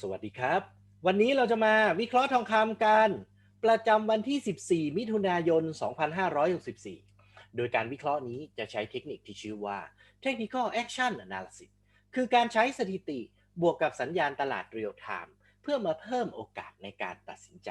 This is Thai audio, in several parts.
สวัสดีครับ วันนี้เราจะมาวิเคราะห์ทองคำกัน ประจำวันที่ 14 มิถุนายน 2564 โดยการวิเคราะห์นี้จะใช้เทคนิคที่ชื่อว่า Technical Action Analysis คือการใช้สถิติบวกกับสัญญาณตลาดเรียลไทม์ เพื่อมาเพิ่มโอกาสในการตัดสินใจ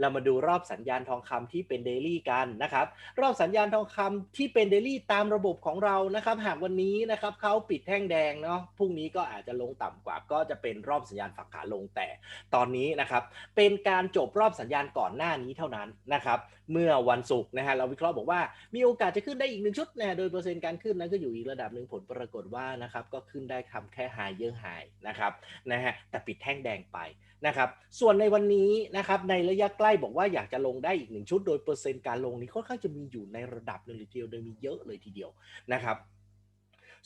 เรามาดูรอบสัญญาณทองคำที่เป็นเดลี่กันนะครับ รอบสัญญาณทองคำที่เป็นเดลี่ตามระบบของเรานะครับ หากวันนี้นะครับเขาปิดแท่งแดงเนาะพรุ่งนี้ก็อาจจะลงต่ำกว่า ก็จะเป็นรอบสัญญาณฝั่งขาลงแต่ ตอนนี้นะครับเป็นการจบรอบสัญญาณก่อนหน้านี้เท่านั้นนะครับเมื่อวันศุกร์นะฮะเราวิเคราะห์บอกว่ามีโอกาสจะขึ้นได้อีกหนึ่งชุดนะโดยเปอร์เซ็นต์การขึ้นนั้นก็อยู่อีกระดับหนึ่งผลปรากฏว่านะครับก็ขึ้นได้ทำแค่ไฮเยอะไฮนะครับนะฮะแต่ปิดแท่งแดงไปนะครับส่วนในวันนี้นะครับในระยะใกล้บอกว่าอยากจะลงได้อีกหนึ่งชุด โดยเปอร์เซ็นต์การลงนี้ค่อนข้างจะมีอยู่ในระดับหนึ่งเลยทีเดียวโดยมีเยอะเลยทีเดียวนะครับ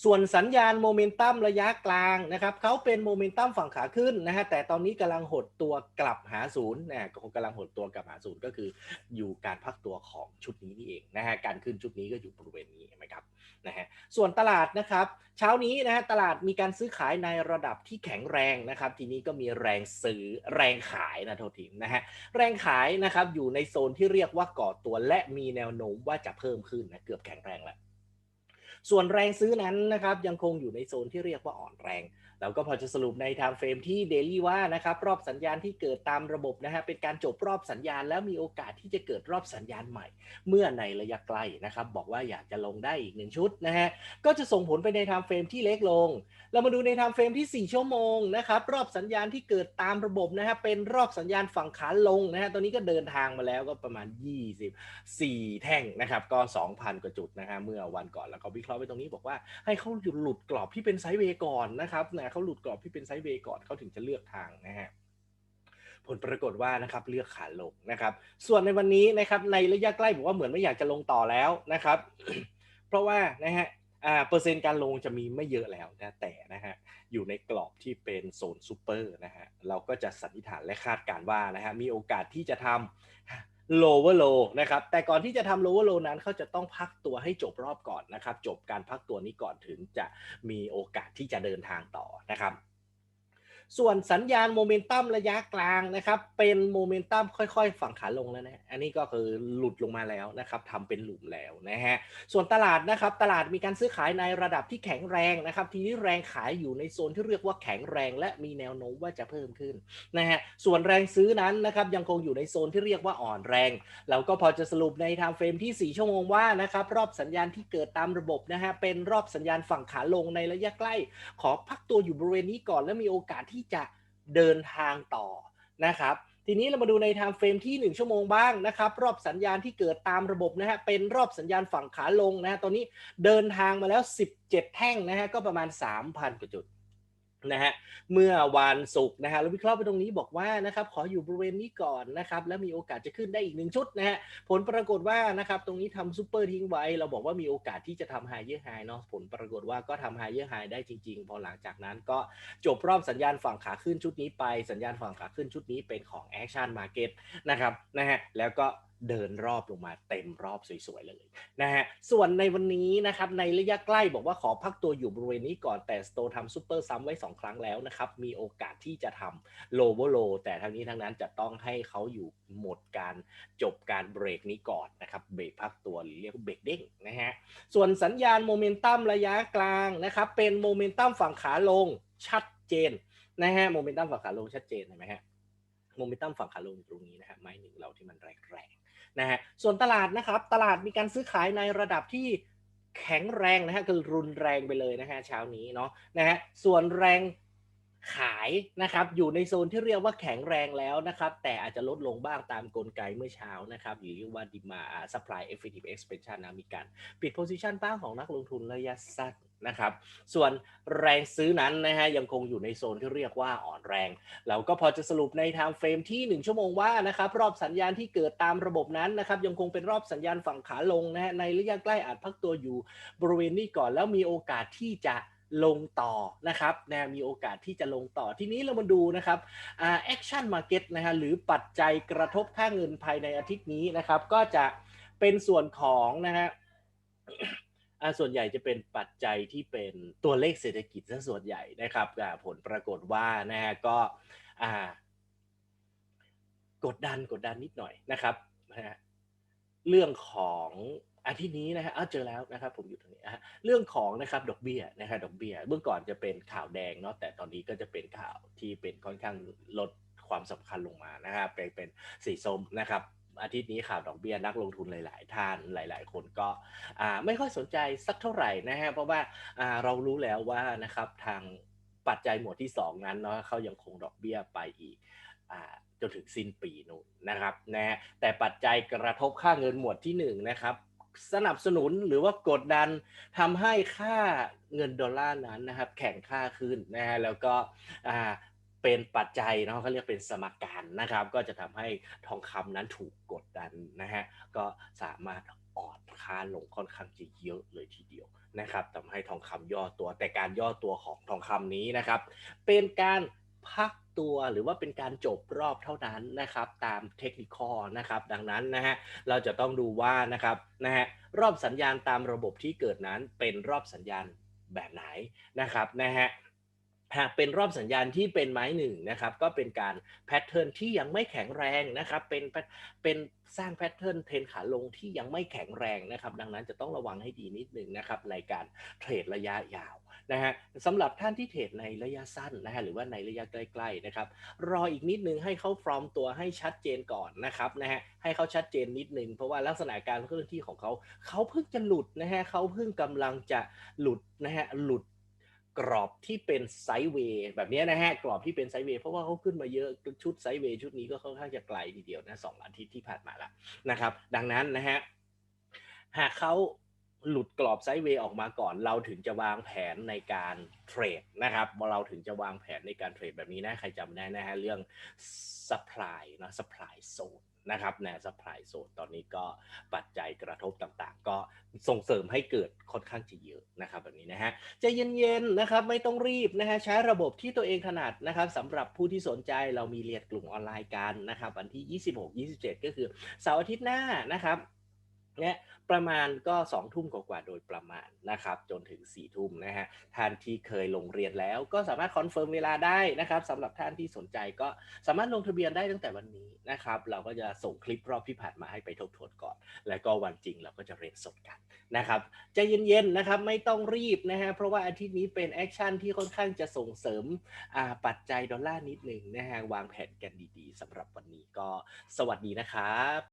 ส่วนสัญญาณโมเมนตัมระยะกลางนะครับเขาเป็นโมเมนตัมฝั่งขาขึ้นนะฮะแต่ตอนนี้กำลังหดตัวกลับหาศูนย์นะกำลังหดตัวกลับหาศูนย์ก็คืออยู่การพักตัวของชุดนี้นี่เองนะฮะการขึ้นชุดนี้ก็อยู่บริเวณนี้นไหมครับนะฮะส่วนตลาดนะครับ เช้านี้นะฮะตลาดมีการซื้อขายในระดับที่แข็งแรงนะครับ ทีนี้ก็มีแรงซื้อแรงขายนะโทษทีนะฮะแรงขายนะครับอยู่ในโซนที่เรียกว่าก่อตัวและมีแนวโน้มว่าจะเพิ่มขึ้นนะเกือบแข็งแรงแล้ว ส่วนแรงซื้อนั้นนะครับยังคงอยู่ในโซนที่เรียกว่าอ่อนแรง เราก็พอจะสรุปใน time frame ที่ daily ว่านะครับรอบสัญญาณที่เกิดตามระบบนะฮะเป็นการจบรอบสัญญาณแล้วมีโอกาสที่จะเกิดรอบสัญญาณใหม่ เมื่อในระยะใกล้นะครับบอกว่าอยากจะลงได้อีกหนึ่งชุดนะฮะก็จะส่งผลไปใน time frame ที่เล็กลง เรามาดูใน time frame ที่ 4 ชั่วโมงนะครับรอบสัญญาณที่เกิดตามระบบนะฮะเป็นรอบสัญญาณฝั่งขาลงนะฮะตอนนี้ก็เดินทางมาแล้วก็ประมาณ 24 แท่งนะครับก็ 2,000 กว่าจุดนะฮะเมื่อวันก่อนแล้วก็วิเคราะห์ไปตรงนี้บอกว่าให้เขาหยุดหลุดกรอบที่เป็นไซด์เวย์ก่อนนะครับนะเขาหลุดกรอบที่เป็นไซด์เวย์ก่อนเขาถึงจะเลือกทางนะฮะผลปรากฏว่านะครับเลือกขาลงนะครับ ส่วนในวันนี้นะครับในระยะใกล้บอกว่าเหมือนไม่อยากจะลงต่อแล้วนะครับ เพราะว่านะฮะอ่าเปอร์เซ็นต์การลงจะมีไม่เยอะแล้วนะแต่นะฮะอยู่ในกรอบที่เป็นโซนซูเปอร์นะฮะเราก็จะสันนิษฐานและคาดการณ์ว่านะฮะมีโอกาสที่จะทำ lower low นะครับ แต่ก่อนที่จะทำ lower low นั้นเขาจะต้องพักตัวให้จบรอบก่อนนะครับ จบการพักตัวนี้ก่อนถึงจะมีโอกาสที่จะเดินทางต่อนะครับ ส่วนสัญญาณโมเมนตัมระยะกลางนะครับ เป็นโมเมนตัมค่อยๆ ฝั่งขาลงแล้วนะ อันนี้ก็คือหลุดลงมาแล้วนะครับทำเป็นหลุมแล้วนะฮะ ส่วนตลาดนะครับตลาดมีการซื้อขายในระดับที่แข็งแรงนะครับ ทีนี้แรงขายอยู่ในโซนที่เรียกว่าแข็งแรงและมีแนวโน้มว่าจะเพิ่มขึ้นนะฮะ ส่วนแรงซื้อนั้นนะครับยังคงอยู่ในโซนที่เรียกว่าอ่อนแรง เราก็พอจะสรุปในไทม์เฟรมที่ 4 ชั่วโมงว่านะครับรอบสัญญาณที่เกิดตามระบบนะฮะเป็นรอบสัญญาณฝั่งขาลงในระยะใกล้ ขอพักตัวอยู่บริเวณนี้ก่อนและมีโอกาสที่จะเดินทางต่อนะครับ ทีนี้เรามาดูในไทม์เฟรมที่ 1 ชั่วโมงบ้างนะครับ รอบสัญญาณที่เกิดตามระบบนะฮะเป็นรอบสัญญาณฝั่งขาลงนะฮะตอนนี้เดินทางมาแล้ว 17 แท่งนะฮะก็ประมาณ 3,000กว่าจุด นะฮะเมื่อวันศุกร์นะฮะเราวิเคราะห์ไปตรงนี้บอกว่านะครับขออยู่บริเวณนี้ก่อนนะครับแล้วมีโอกาสจะขึ้นได้อีกหนึ่งชุดนะฮะผลปรากฏว่านะครับตรงนี้ทำซูเปอร์ทิ้งไว้ เราบอกว่ามีโอกาสที่จะทำไฮเยอร์ไฮเนาะผลปรากฏว่าก็ทำไฮเยอร์ไฮได้จริงๆ พอหลังจากนั้นก็จบรอบสัญญาณฝั่งขาขึ้นชุดนี้ไปสัญญาณฝั่งขาขึ้นชุดนี้เป็นของแอคชั่นมาร์เก็ตนะครับนะฮะแล้วก็ เดินรอบลงมาเต็มรอบสวยๆเลยนะฮะส่วนในวันนี้นะครับในระยะใกล้บอกว่าขอพักตัวอยู่บริเวณนี้ก่อนแต่สโตทำซูเปอร์ซ้ำไว้ 2 ครั้งแล้วนะครับ มีโอกาสที่จะทำโลเวอร์โล แต่ทั้งนี้ทั้งนั้นจะต้องให้เขาอยู่หมดการจบการเบรกนี้ก่อนนะครับเบรกพักตัวหรือเรียกว่าเบรกเด้งนะฮะส่วนสัญญาณโมเมนตัมระยะกลางนะครับเป็นโมเมนตัมฝั่งขาลงชัดเจนนะฮะโมเมนตัมฝั่งขาลงชัดเจนเห็นไหมฮะโมเมนตัมฝั่งขาลงตรงนี้นะฮะไม้หนึ่งเราที่มันแรง นะฮะส่วนตลาดนะครับตลาดมีการซื้อขายในระดับที่แข็งแรงนะฮะคือรุนแรงไปเลยนะฮะเช้านี้เนาะนะฮะส่วนแรง ขายนะครับอยู่ในโซนที่เรียกว่าแข็งแรงแล้วนะครับแต่อาจจะลดลงบ้างตามกลไกเมื่อเช้านะครับหรือเรียกว่า demand supply effective expansion นะมีการปิด position บ้างของนักลงทุนระยะสั้นนะครับส่วนแรงซื้อนั้นนะฮะยังคงอยู่ในโซนที่เรียกว่าอ่อนแรง เราก็พอจะสรุปใน time frame ที่ 1 ชั่วโมงว่านะครับรอบสัญญาณที่เกิดตามระบบนั้นนะครับยังคงเป็นรอบสัญญาณฝั่งขาลงนะฮะในระยะใกล้อาจพักตัวอยู่บริเวณนี้ก่อนแล้วมีโอกาสที่จะ ลงต่อนะครับนะมีโอกาสที่จะลงต่อทีนี้เรามาดูนะครับแอ่า action market นะฮะหรือปัจจัยกระทบค่าเงินภายในอาทิตย์นี้นะครับ ก็จะเป็นส่วนของนะฮะส่วนใหญ่จะเป็นปัจจัยที่เป็นตัวเลขเศรษฐกิจซะส่วนใหญ่นะครับผลปรากฏว่านะฮะก็กดดันกดดันนิดหน่อยนะครับนะฮะเรื่องของ อาทิตย์นี้นะฮะเจอแล้วนะครับผมอยู่ตรงนี้ฮะเรื่องของนะครับดอกเบี้ยนะครับดอกเบี้ยเมื่อก่อนจะเป็นข่าวแดงเนาะแต่ตอนนี้ก็จะเป็นข่าวที่เป็นค่อนข้างลดความสำคัญลงมานะครับเป็นเป็นสีส้มนะครับอาทิตย์นี้ข่าวดอกเบี้ยนักลงทุนหลาย ๆ ท่านหลาย ๆ คนก็ไม่ค่อยสนใจสักเท่าไหร่นะฮะเพราะว่าาเรารู้แล้วว่านะครับทางปัจจัยหมวดที่ 2 นั้นเนาะเขายังคงดอกเบี้ยไปอีกอจนถึงสิ้นปีนู้นนะครับนะแต่ปัจจัยกระทบค่าเงินหมวดที่1นะครับ สนับสนุนหรือว่ากดดันทำให้ค่าเงินดอลลาร์นั้นนะครับ แข็งค่าขึ้นนะฮะแล้วก็อ่าเป็นปัจจัยเนาะเขาเรียกเป็นสมการนะครับ ก็จะทำให้ทองคำนั้นถูกกดดันนะฮะก็สามารถอ่อนค่าลงค่อนข้างจะเยอะเลยทีเดียวนะครับทำให้ทองคำย่อตัวแต่การย่อตัวของทองคำนี้นะครับ เป็นการ พักตัวหรือว่าเป็นการจบรอบเท่านั้นนะครับ ตามเทคนิคนะครับ ดังนั้นนะฮะเราจะต้องดูว่านะครับนะฮะรอบสัญญาณตามระบบที่เกิดนั้นเป็นรอบสัญญาณแบบไหนนะครับนะฮะ หากเป็นรอบสัญญาณที่เป็นไม้หนึ่งนะครับก็เป็นการแพทเทิร์นที่ยังไม่แข็งแรงนะครับเป็นเป็นสร้างแพทเทิร์นเทรนขาลงที่ยังไม่แข็งแรงนะครับดังนั้นจะต้องระวังให้ดีนิดหนึ่งนะครับในการเทรดระยะยาวนะฮะสำหรับท่านที่เทรดในระยะสั้นนะฮะหรือว่าในระยะใกล้ๆนะครับรออีกนิดนึงให้เขาฟอร์มตัวให้ชัดเจนก่อนนะครับนะฮะให้เขาชัดเจนนิดนึงเพราะว่าลักษณะการเคลื่อนที่ของเขาเขาเพิ่งจะหลุดนะฮะเขาเพิ่งกำลังจะหลุดนะฮะหลุด กรอบที่เป็นไซด์เวย์แบบนี้นะฮะกรอบที่เป็นไซด์เวย์เพราะว่าเขาขึ้นมาเยอะชุดไซด์เวย์ชุดนี้ก็ค่อนข้างจะไกลทีเดียวนะสองอาทิตย์ที่ผ่านมาแล้วนะครับ ดังนั้นนะฮะหากเขาหลุดกรอบไซด์เวย์ออกมาก่อน เราถึงจะวางแผนในการเทรดนะครับเราถึงจะวางแผนในการเทรดแบบนี้นะใครจำได้นะฮะเรื่อง supply นะ supply zone นะครับนะ supply zone ตอนนี้ก็ปัจจัยกระทบต่างๆ ก็ส่งเสริมให้เกิดค่อนข้างจะเยอะนะครับแบบนี้นะฮะจะเย็นๆนะครับไม่ต้องรีบนะฮะใช้ระบบที่ตัวเองถนัดนะครับสำหรับผู้ที่สนใจเรามีเรียนกลุ่มออนไลน์กันนะครับวันที่ 26-27 ก็คือเสาร์อาทิตย์หน้านะครับ เนี่ยประมาณก็2ทุ่มกว่าโดยประมาณนะครับจนถึง4ทุ่มนะฮะท่านที่เคยลงเรียนแล้วก็สามารถคอนเฟิร์มเวลาได้นะครับสำหรับท่านที่สนใจก็สามารถลงทะเบียนได้ตั้งแต่วันนี้นะครับเราก็จะส่งคลิปรอบที่ผ่านมาให้ไปทบทวนก่อน แล้วก็วันจริงเราก็จะเรียนสดกันนะครับใจเย็นๆนะครับไม่ต้องรีบนะฮะเพราะว่าอาทิตย์นี้เป็นแอคชั่นที่ค่อนข้างจะส่งเสริมปัจจัยดอลลาร์นิดหนึ่งนะฮะวางแผนกันดีๆสำหรับวันนี้ก็สวัสดีนะครับ